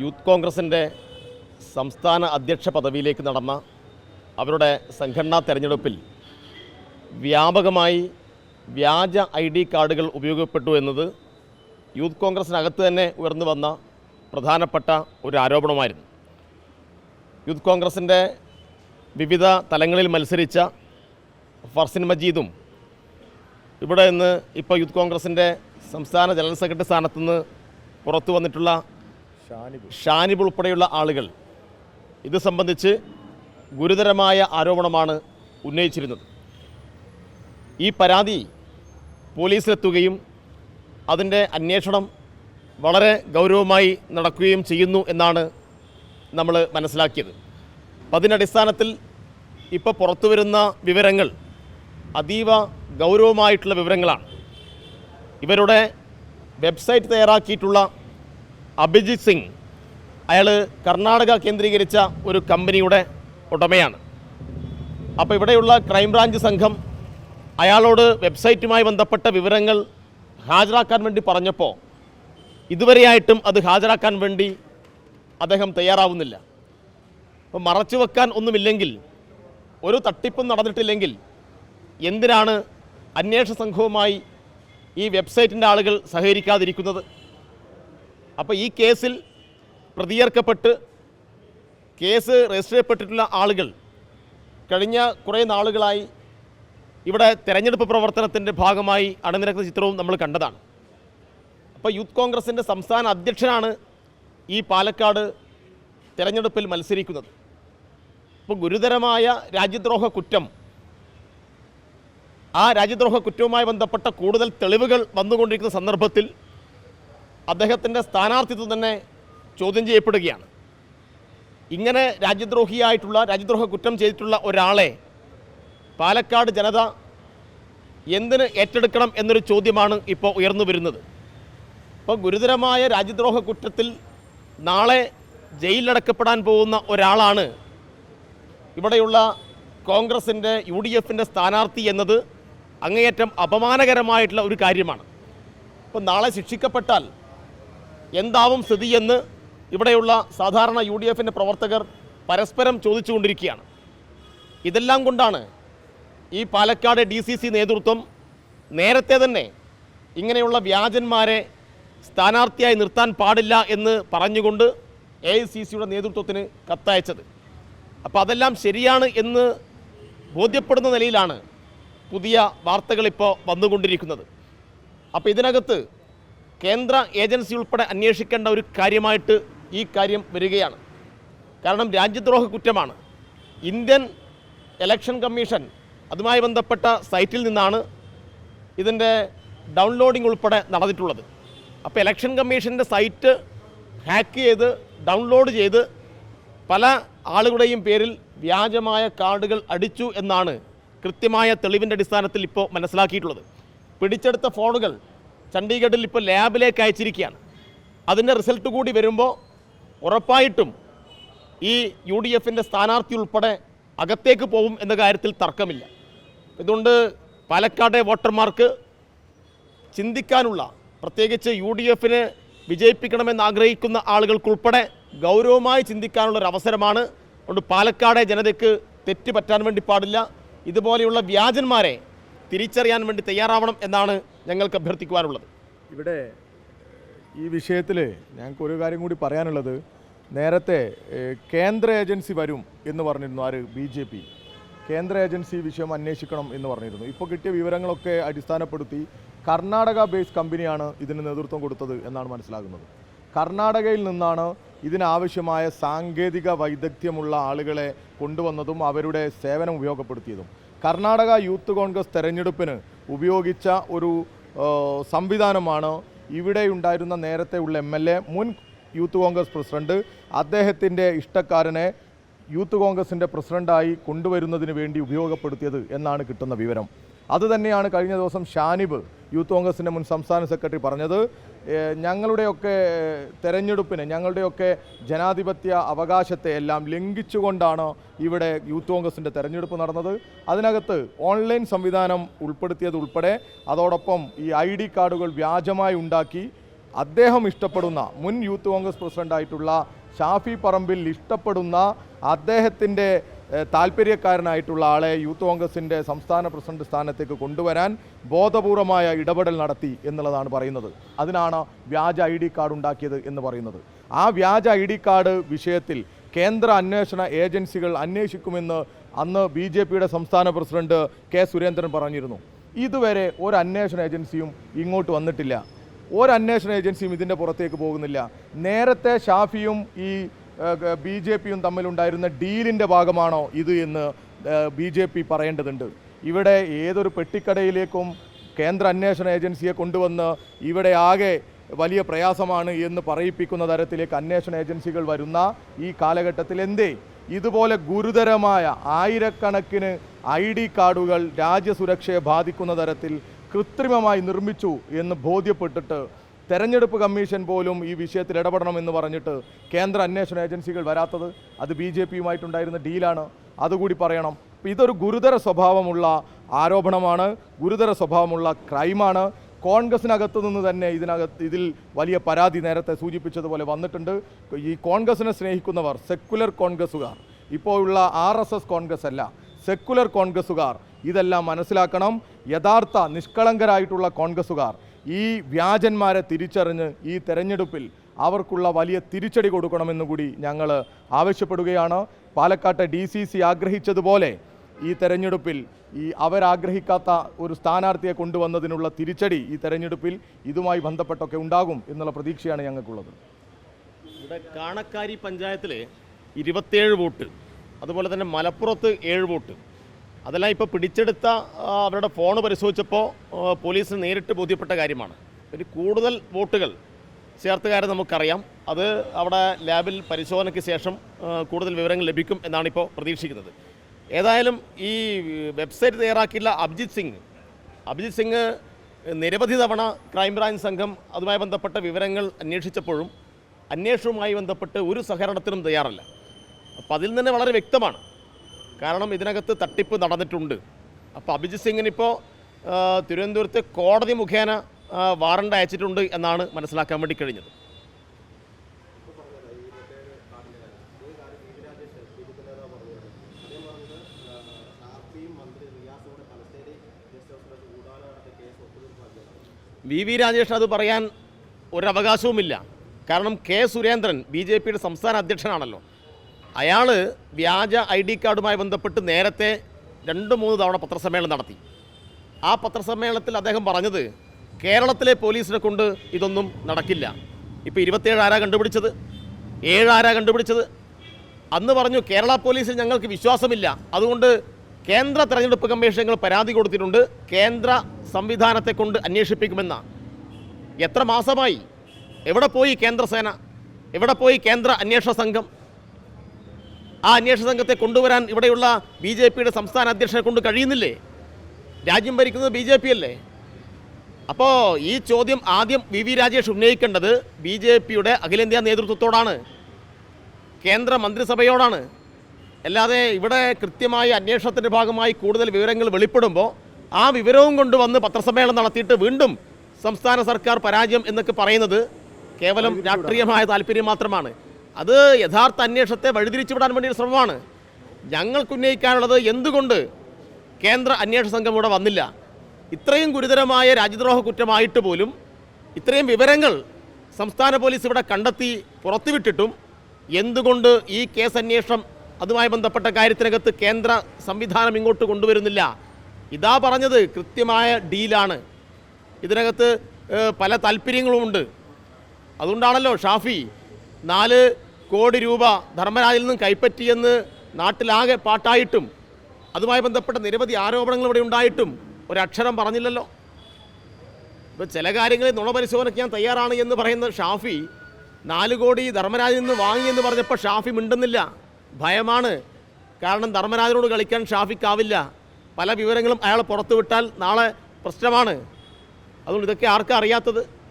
Youth കോൺഗ്രസിന്റെ സംസ്ഥാന അധ്യക്ഷ പദവിയിലേക്ക് നടന്ന അവരുടെ സംഘടനാ തെരഞ്ഞെടുപ്പിൽ വ്യാപകമായി വ്യാജ ഐ ഡി കാർഡുകൾ ഉപയോഗപ്പെട്ടു എന്നത് യൂത്ത് കോൺഗ്രസിനകത്ത് തന്നെ ഉയർന്നു വന്ന പ്രധാനപ്പെട്ട ഒരു ആരോപണമായിരുന്നു. യൂത്ത് കോൺഗ്രസിന്റെ വിവിധ തലങ്ങളിൽ മത്സരിച്ച ഫർസിൻ മജീദും ഇവിടെ നിന്ന് ഇപ്പോൾ യൂത്ത് കോൺഗ്രസിന്റെ സംസ്ഥാന ജനറൽ സെക്രട്ടറി സ്ഥാനത്തുനിന്ന് പുറത്തു വന്നിട്ടുള്ള ഷാനിബ്. ഉൾപ്പെടെയുള്ള ആളുകൾ ഇത് സംബന്ധിച്ച് ഗുരുതരമായ ആരോപണമാണ് ഉന്നയിച്ചിരുന്നത്. ഈ പരാതി പോലീസിലെത്തുകയും അതിന്റെ അന്വേഷണം വളരെ ഗൗരവമായി നടക്കുകയും ചെയ്യുന്നു എന്നാണ് നമ്മൾ മനസ്സിലാക്കിയത്. അപ്പം അതിനടിസ്ഥാനത്തിൽ ഇപ്പോൾ പുറത്തു വരുന്ന വിവരങ്ങൾ അതീവ ഗൗരവമായിട്ടുള്ള വിവരങ്ങളാണ്. ഇവരുടെ വെബ്സൈറ്റ് തയ്യാറാക്കിയിട്ടുള്ള അഭിജിത് സിംഗ്. അയാൾ കർണാടക കേന്ദ്രീകരിച്ച ഒരു കമ്പനിയുടെ ഉടമയാണ്. അപ്പോൾ ഇവിടെയുള്ള ക്രൈംബ്രാഞ്ച് സംഘം അയാളോട് വെബ്സൈറ്റുമായി ബന്ധപ്പെട്ട വിവരങ്ങൾ ഹാജരാക്കാൻ വേണ്ടി പറഞ്ഞപ്പോൾ ഇതുവരെയായിട്ടും അത് ഹാജരാക്കാൻ വേണ്ടി അദ്ദേഹം തയ്യാറാവുന്നില്ല. അപ്പോൾ മറച്ചു വെക്കാൻ ഒന്നുമില്ലെങ്കിൽ ഒരു തട്ടിപ്പും നടന്നിട്ടില്ലെങ്കിൽ എന്തിനാണ് അന്വേഷണ സംഘവുമായി ഈ വെബ്സൈറ്റിന്റെ ആളുകൾ സഹകരിക്കാതിരിക്കുന്നത്? അപ്പോൾ ഈ കേസിൽ പ്രതിയേർക്കപ്പെട്ട് കേസ് രജിസ്റ്റർ ചെയ്യപ്പെട്ടിട്ടുള്ള ആളുകൾ കഴിഞ്ഞ കുറേ നാളുകളായി ഇവിടെ തെരഞ്ഞെടുപ്പ് പ്രവർത്തനത്തിന്റെ ഭാഗമായി അണിനിരക്കുന്ന ചിത്രവും നമ്മൾ കണ്ടതാണ്. അപ്പോൾ യൂത്ത് കോൺഗ്രസിന്റെ സംസ്ഥാന അധ്യക്ഷനാണ് ഈ പാലക്കാട് തെരഞ്ഞെടുപ്പിൽ മത്സരിക്കുന്നത്. അപ്പോൾ ഗുരുതരമായ രാജ്യദ്രോഹ കുറ്റം ആ രാജ്യദ്രോഹ കുറ്റവുമായി ബന്ധപ്പെട്ട കൂടുതൽ തെളിവുകൾ വന്നുകൊണ്ടിരിക്കുന്ന സന്ദർഭത്തിൽ അദ്ദേഹത്തിന്റെ സ്ഥാനാർത്ഥിത്വം തന്നെ ചോദ്യം ചെയ്യപ്പെടുകയാണ്. ഇങ്ങനെ രാജ്യദ്രോഹിയായിട്ടുള്ള രാജ്യദ്രോഹ കുറ്റം ചെയ്തിട്ടുള്ള ഒരാളെ പാലക്കാട് ജനത എന്തിന് ഏറ്റെടുക്കണം എന്നൊരു ചോദ്യമാണ് ഇപ്പോൾ ഉയർന്നു വരുന്നത്. ഇപ്പോൾ ഗുരുതരമായ രാജ്യദ്രോഹ കുറ്റത്തിൽ നാളെ ജയിലിലടക്കപ്പെടാൻ പോകുന്ന ഒരാളാണ് ഇവിടെയുള്ള കോൺഗ്രസിന്റെ യു ഡി എഫിന്റെ സ്ഥാനാർത്ഥി എന്നത് അങ്ങേയറ്റം അപമാനകരമായിട്ടുള്ള ഒരു കാര്യമാണ്. അപ്പോൾ നാളെ ശിക്ഷിക്കപ്പെട്ടാൽ എന്താവും സ്ഥിതിയെന്ന് ഇവിടെയുള്ള സാധാരണ യു ഡി എഫിന്റെ പ്രവർത്തകർ പരസ്പരം ചോദിച്ചുകൊണ്ടിരിക്കുകയാണ്. ഇതെല്ലാം കൊണ്ടാണ് ഈ പാലക്കാട് ഡി സി സി നേതൃത്വം നേരത്തെ തന്നെ ഇങ്ങനെയുള്ള വ്യാജന്മാരെ സ്ഥാനാർത്ഥിയായി നിർത്താൻ പാടില്ല എന്ന് പറഞ്ഞുകൊണ്ട് എ ഐ സി സിയുടെ നേതൃത്വത്തിന് കത്തയച്ചത്. അപ്പോൾ അതെല്ലാം ശരിയാണ് എന്ന് ബോധ്യപ്പെടുന്ന നിലയിലാണ് പുതിയ വാർത്തകൾ ഇപ്പോൾ വന്നുകൊണ്ടിരിക്കുന്നത്. അപ്പോൾ ഇതിനകത്ത് കേന്ദ്ര ഏജൻസി ഉൾപ്പെടെ അന്വേഷിക്കേണ്ട ഒരു കാര്യമായിട്ട് ഈ കാര്യം വരികയാണ്. കാരണം രാജ്യദ്രോഹ കുറ്റമാണ്. ഇന്ത്യൻ ഇലക്ഷൻ കമ്മീഷൻ അതുമായി ബന്ധപ്പെട്ട സൈറ്റിൽ നിന്നാണ് ഇതിന്റെ ഡൗൺലോഡിംഗ് ഉൾപ്പെടെ നടന്നിട്ടുള്ളത്. അപ്പോൾ ഇലക്ഷൻ കമ്മീഷന്റെ സൈറ്റ് ഹാക്ക് ചെയ്ത് ഡൗൺലോഡ് ചെയ്ത് പല ആളുകളുടെയും പേരിൽ വ്യാജമായ കാർഡുകൾ അടിച്ചു എന്നാണ് കൃത്യമായ തെളിവിന്റെ അടിസ്ഥാനത്തിൽ ഇപ്പോൾ മനസ്സിലാക്കിയിട്ടുള്ളത്. പിടിച്ചെടുത്ത ഫോണുകൾ ചണ്ഡീഗഡിൽ ഇപ്പോൾ ലാബിലേക്ക് അയച്ചിരിക്കുകയാണ്. അതിന്റെ റിസൾട്ട് കൂടി വരുമ്പോൾ ഉറപ്പായിട്ടും ഈ യു ഡി എഫിന്റെ സ്ഥാനാർത്ഥി ഉൾപ്പെടെ അകത്തേക്ക് പോകും എന്ന കാര്യത്തിൽ തർക്കമില്ല. ഇതുകൊണ്ട് പാലക്കാട്ടെ വോട്ടർമാർക്ക് ചിന്തിക്കാനുള്ള പ്രത്യേകിച്ച് യു ഡി എഫിന് വിജയിപ്പിക്കണമെന്ന് ആഗ്രഹിക്കുന്ന ആളുകൾക്കുൾപ്പെടെ ഗൗരവമായി ചിന്തിക്കാനുള്ള ഒരു അവസരമാണ്. അതുകൊണ്ട് പാലക്കാടെ ജനതയ്ക്ക് തെറ്റ് പറ്റാൻ വേണ്ടി പാടില്ല. ഇതുപോലെയുള്ള വ്യാജന്മാരെ തിരിച്ചറിയാൻ വേണ്ടി തയ്യാറാവണം എന്നാണ് ഞങ്ങൾക്ക് അഭ്യർത്ഥിക്കുവാനുള്ളത്. ഇവിടെ ഈ വിഷയത്തിൽ ഞങ്ങൾക്ക് ഒരു കാര്യം കൂടി പറയാനുള്ളത്. നേരത്തെ കേന്ദ്ര ഏജൻസി വരും എന്ന് പറഞ്ഞിരുന്നു ആര്? B J P. കേന്ദ്ര ഏജൻസി വിഷയം അന്വേഷിക്കണം എന്ന് പറഞ്ഞിരുന്നു. ഇപ്പോൾ കിട്ടിയ വിവരങ്ങളൊക്കെ അടിസ്ഥാനപ്പെടുത്തി കർണാടക ബേസ് കമ്പനിയാണ് ഇതിന് നേതൃത്വം കൊടുത്തത് എന്നാണ് മനസ്സിലാകുന്നത്. കർണാടകയിൽ നിന്നാണ് ഇതിനാവശ്യമായ സാങ്കേതിക വൈദഗ്ധ്യമുള്ള ആളുകളെ കൊണ്ടുവന്നതും അവരുടെ സേവനം ഉപയോഗപ്പെടുത്തിയതും. കർണാടക യൂത്ത് കോൺഗ്രസ് തെരഞ്ഞെടുപ്പിന് ഉപയോഗിച്ച ഒരു സംവിധാനമാണ് ഇവിടെ ഉണ്ടായിരുന്ന നേരത്തെ ഉള്ള എം എൽ എ മുൻ യൂത്ത് കോൺഗ്രസ് പ്രസിഡന്റ് അദ്ദേഹത്തിന്റെ ഇഷ്ടക്കാരനെ യൂത്ത് കോൺഗ്രസിന്റെ പ്രസിഡന്റായി കൊണ്ടുവരുന്നതിന് വേണ്ടി ഉപയോഗപ്പെടുത്തിയത് എന്നാണ് കിട്ടുന്ന വിവരം. അതുതന്നെയാണ് കഴിഞ്ഞ ദിവസം ഷാനിബ് യൂത്ത് കോൺഗ്രസിന്റെ മുൻ സംസ്ഥാന സെക്രട്ടറി പറഞ്ഞത് ഞങ്ങളുടെയൊക്കെ തെരഞ്ഞെടുപ്പിന് ഞങ്ങളുടെയൊക്കെ ജനാധിപത്യ അവകാശത്തെ എല്ലാം ലംഘിച്ചുകൊണ്ടാണ് ഇവിടെ യൂത്ത് കോൺഗ്രസിന്റെ തെരഞ്ഞെടുപ്പ് നടന്നത്. അതിനകത്ത് ഓൺലൈൻ സംവിധാനം ഉൾപ്പെടുത്തിയത് ഉൾപ്പെടെ അതോടൊപ്പം ഈ ഐ ഡി കാർഡുകൾ വ്യാജമായി ഉണ്ടാക്കി അദ്ദേഹം ഇഷ്ടപ്പെടുന്ന മുൻ യൂത്ത് കോൺഗ്രസ് പ്രസിഡന്റായിട്ടുള്ള ഷാഫി പറമ്പിൽ ഇഷ്ടപ്പെടുന്ന അദ്ദേഹത്തിന്റെ താല്പര്യക്കാരനായിട്ടുള്ള ആളെ യൂത്ത് കോൺഗ്രസിന്റെ സംസ്ഥാന പ്രസിഡന്റ് സ്ഥാനത്തേക്ക് കൊണ്ടുവരാൻ ബോധപൂർവമായ ഇടപെടൽ നടത്തി എന്നുള്ളതാണ് പറയുന്നത്. അതിനാണ് വ്യാജ ഐ ഡി കാർഡ് ഉണ്ടാക്കിയത് എന്ന് പറയുന്നത്. ആ വ്യാജ ഐ ഡി കാർഡ് വിഷയത്തിൽ കേന്ദ്ര അന്വേഷണ ഏജൻസികൾ അന്വേഷിക്കുമെന്ന് അന്ന് ബി ജെ പിയുടെ സംസ്ഥാന പ്രസിഡന്റ് കെ സുരേന്ദ്രൻ പറഞ്ഞിരുന്നു. ഇതുവരെ ഒരു അന്വേഷണ ഏജൻസിയും ഇങ്ങോട്ട് വന്നിട്ടില്ല. ഒരു അന്വേഷണ ഏജൻസിയും ഇതിന്റെ പുറത്തേക്ക് പോകുന്നില്ല. നേരത്തെ ഷാഫിയും ഈ ബി ജെ പിയും തമ്മിലുണ്ടായിരുന്ന ഡീലിന്റെ ഭാഗമാണോ ഇത് എന്ന് ബി ജെ പി പറയേണ്ടതുണ്ട്. ഇവിടെ ഏതൊരു പെട്ടിക്കടയിലേക്കും കേന്ദ്ര അന്വേഷണ ഏജൻസിയെ കൊണ്ടുവന്ന് ഇവിടെ ആകെ വലിയ പ്രയാസമാണ് എന്ന് പറയിപ്പിക്കുന്ന തരത്തിലേക്ക് അന്വേഷണ ഏജൻസികൾ വരുന്ന ഈ കാലഘട്ടത്തിൽ എന്തേ? ഇതുപോലെ ഗുരുതരമായ ആയിരക്കണക്കിന് ഐ ഡി കാർഡുകൾ രാജ്യസുരക്ഷയെ ബാധിക്കുന്ന തരത്തിൽ കൃത്രിമമായി നിർമ്മിച്ചു എന്ന് ബോധ്യപ്പെട്ടിട്ട് തെരഞ്ഞെടുപ്പ് കമ്മീഷൻ പോലും ഈ വിഷയത്തിൽ ഇടപെടണമെന്ന് പറഞ്ഞിട്ട് കേന്ദ്ര അന്വേഷണ ഏജൻസികൾ വരാത്തത് അത് ബി ജെ പിയുമായിട്ടുണ്ടായിരുന്ന ഡീലാണ്. അതുകൂടി പറയണം. ഇതൊരു ഗുരുതര സ്വഭാവമുള്ള ആരോപണമാണ്. ഗുരുതര സ്വഭാവമുള്ള ക്രൈമാണ്. കോൺഗ്രസിനകത്തു നിന്ന് തന്നെ ഇതിനകത്ത് ഇതിൽ വലിയ പരാതി നേരത്തെ സൂചിപ്പിച്ചതുപോലെ വന്നിട്ടുണ്ട്. ഈ കോൺഗ്രസിനെ സ്നേഹിക്കുന്നവർ സെക്കുലർ കോൺഗ്രസ്സുകാർ ഇപ്പോൾ ഉള്ള ആർ എസ് എസ് കോൺഗ്രസ് അല്ല സെക്കുലർ കോൺഗ്രസ്സുകാർ ഇതെല്ലാം മനസ്സിലാക്കണം. യഥാർത്ഥ നിഷ്കളങ്കരായിട്ടുള്ള കോൺഗ്രസുകാർ ഈ വ്യാജന്മാരെ തിരിച്ചറിഞ്ഞ് ഈ തെരഞ്ഞെടുപ്പിൽ അവർക്കുള്ള വലിയ തിരിച്ചടി കൊടുക്കണമെന്ന് കൂടി ഞങ്ങൾ ആവശ്യപ്പെടുകയാണ്. പാലക്കാട്ടെ ഡി സി സി ആഗ്രഹിച്ചതുപോലെ ഈ തെരഞ്ഞെടുപ്പിൽ ഈ അവരാഗ്രഹിക്കാത്ത ഒരു സ്ഥാനാർത്ഥിയെ കൊണ്ടുവന്നതിനുള്ള തിരിച്ചടി ഈ തെരഞ്ഞെടുപ്പിൽ ഇതുമായി ബന്ധപ്പെട്ടൊക്കെ ഉണ്ടാകും എന്നുള്ള പ്രതീക്ഷയാണ് ഞങ്ങൾക്കുള്ളത്. ഇവിടെ കാണക്കാരി പഞ്ചായത്തിലെ ഇരുപത്തേഴ് വോട്ട് അതുപോലെ തന്നെ മലപ്പുറത്ത് ഏഴ് വോട്ട് അതെല്ലാം ഇപ്പോൾ പിടിച്ചെടുത്ത അവരുടെ ഫോൺ പരിശോധിച്ചപ്പോൾ പോലീസിന് നേരിട്ട് ബോധ്യപ്പെട്ട കാര്യമാണ്. ഒരു കൂടുതൽ വോട്ടുകൾ ചേർത്തുകാരെ നമുക്കറിയാം. അത് അവിടെ ലാബിൽ പരിശോധനയ്ക്ക് ശേഷം കൂടുതൽ വിവരങ്ങൾ ലഭിക്കും എന്നാണ് ഇപ്പോൾ പ്രതീക്ഷിക്കുന്നത്. ഏതായാലും ഈ വെബ്സൈറ്റ് തയ്യാറാക്കിയുള്ള അഭിജിത് സിംഗ് അഭിജിത് സിംഗ് നിരവധി തവണ ക്രൈംബ്രാഞ്ച് സംഘം അതുമായി ബന്ധപ്പെട്ട വിവരങ്ങൾ അന്വേഷിച്ചപ്പോഴും അന്വേഷണവുമായി ബന്ധപ്പെട്ട് ഒരു സഹകരണത്തിനും തയ്യാറല്ല. അപ്പോൾ അതിൽ നിന്ന് വളരെ വ്യക്തമാണ് കാരണം ഇതിനകത്ത് തട്ടിപ്പ് നടന്നിട്ടുണ്ട്. അപ്പോൾ അഭിജിത് സിംഗിനിപ്പോൾ തിരുവനന്തപുരത്ത് കോടതി മുഖേന വാറണ്ട് അയച്ചിട്ടുണ്ട് എന്നാണ് മനസ്സിലാക്കാൻ വേണ്ടി കഴിഞ്ഞത്. വി. വി. രാജേഷ് അത് പറയാൻ ഒരവകാശവുമില്ല. കാരണം കെ. സുരേന്ദ്രൻ ബി. ജെ. പിയുടെ സംസ്ഥാന അധ്യക്ഷനാണല്ലോ. അയാൾ വ്യാജ ഐ ഡി കാർഡുമായി ബന്ധപ്പെട്ട് നേരത്തെ രണ്ട് മൂന്ന് തവണ പത്രസമ്മേളനം നടത്തി. ആ പത്രസമ്മേളനത്തിൽ അദ്ദേഹം പറഞ്ഞത് കേരളത്തിലെ പോലീസിനെ കൊണ്ട് ഇതൊന്നും നടക്കില്ല. ഇപ്പോൾ ഇരുപത്തേഴ് ആരാ കണ്ടുപിടിച്ചത്? ഏഴ് ആരാ കണ്ടുപിടിച്ചത്? അന്ന് പറഞ്ഞു കേരള പോലീസിൽ ഞങ്ങൾക്ക് വിശ്വാസമില്ല. അതുകൊണ്ട് കേന്ദ്ര തെരഞ്ഞെടുപ്പ് കമ്മീഷൻ ഞങ്ങൾ പരാതി കൊടുത്തിട്ടുണ്ട്. കേന്ദ്ര സംവിധാനത്തെ കൊണ്ട് അന്വേഷിപ്പിക്കുമെന്ന. എത്ര മാസമായി? എവിടെ പോയി കേന്ദ്രസേന? എവിടെ പോയി കേന്ദ്ര അന്വേഷണ സംഘം? ആ അന്വേഷണ സംഘത്തെ കൊണ്ടുവരാൻ ഇവിടെയുള്ള ബി ജെ പിയുടെ സംസ്ഥാന അധ്യക്ഷനെ കൊണ്ട് കഴിയുന്നില്ലേ? രാജ്യം ഭരിക്കുന്നത് ബി ജെ പി അല്ലേ? അപ്പോൾ ഈ ചോദ്യം ആദ്യം വി വി രാജേഷ് ഉന്നയിക്കേണ്ടത് ബി ജെ പിയുടെ അഖിലേന്ത്യാ നേതൃത്വത്തോടാണ് കേന്ദ്ര മന്ത്രിസഭയോടാണ്. അല്ലാതെ ഇവിടെ കൃത്യമായ അന്വേഷണത്തിന്റെ ഭാഗമായി കൂടുതൽ വിവരങ്ങൾ വെളിപ്പെടുമ്പോൾ ആ വിവരവും കൊണ്ട് വന്ന് പത്രസമ്മേളനം നടത്തിയിട്ട് വീണ്ടും സംസ്ഥാന സർക്കാർ പരാജയം എന്നൊക്കെ പറയുന്നത് കേവലം രാഷ്ട്രീയമായ താല്പര്യം മാത്രമാണ്. അത് യഥാർത്ഥ അന്വേഷണത്തെ വഴിതിരിച്ചുവിടാൻ വേണ്ടിയുള്ള ശ്രമമാണ്. ഞങ്ങൾക്ക് ഉന്നയിക്കാനുള്ളത് എന്തുകൊണ്ട് കേന്ദ്ര അന്വേഷണ സംഘം ഇവിടെ വന്നില്ല? ഇത്രയും ഗുരുതരമായ രാജ്യദ്രോഹ കുറ്റമായിട്ട് പോലും ഇത്രയും വിവരങ്ങൾ സംസ്ഥാന പോലീസ് ഇവിടെ കണ്ടെത്തി പുറത്തുവിട്ടിട്ടും എന്തുകൊണ്ട് ഈ കേസ് അന്വേഷണം അതുമായി ബന്ധപ്പെട്ട കാര്യത്തിനകത്ത് കേന്ദ്ര സംവിധാനം ഇങ്ങോട്ട് കൊണ്ടുവരുന്നില്ല? ഇതാ പറഞ്ഞത് കൃത്യമായ ഡീലാണ്. ഇതിനകത്ത് പല താല്പര്യങ്ങളുമുണ്ട്. അതുകൊണ്ടാണല്ലോ ഷാഫി നാല് കോടി രൂപ ധർമ്മരാജിൽ നിന്നും കൈപ്പറ്റിയെന്ന് നാട്ടിലാകെ പാട്ടായിട്ടും അതുമായി ബന്ധപ്പെട്ട നിരവധി ആരോപണങ്ങൾ ഇവിടെ ഉണ്ടായിട്ടും ഒരക്ഷരം പറഞ്ഞില്ലല്ലോ. ഇപ്പോൾ ചില കാര്യങ്ങളിൽ നുണ പരിശോധനയ്ക്ക് ഞാൻ തയ്യാറാണ് എന്ന് പറയുന്ന ഷാഫി നാല് കോടി ധർമ്മരാജിൽ നിന്ന് വാങ്ങിയെന്ന് പറഞ്ഞപ്പോൾ ഷാഫി മിണ്ടുന്നില്ല. ഭയമാണ്. കാരണം ധർമ്മരാജനോട് കളിക്കാൻ ഷാഫിക്കാവില്ല. പല വിവരങ്ങളും അയാൾ പുറത്തുവിട്ടാൽ നാളെ പ്രശ്നമാണ്. അതുകൊണ്ട് ഇതൊക്കെ ആർക്കും അറിയാത്തത്?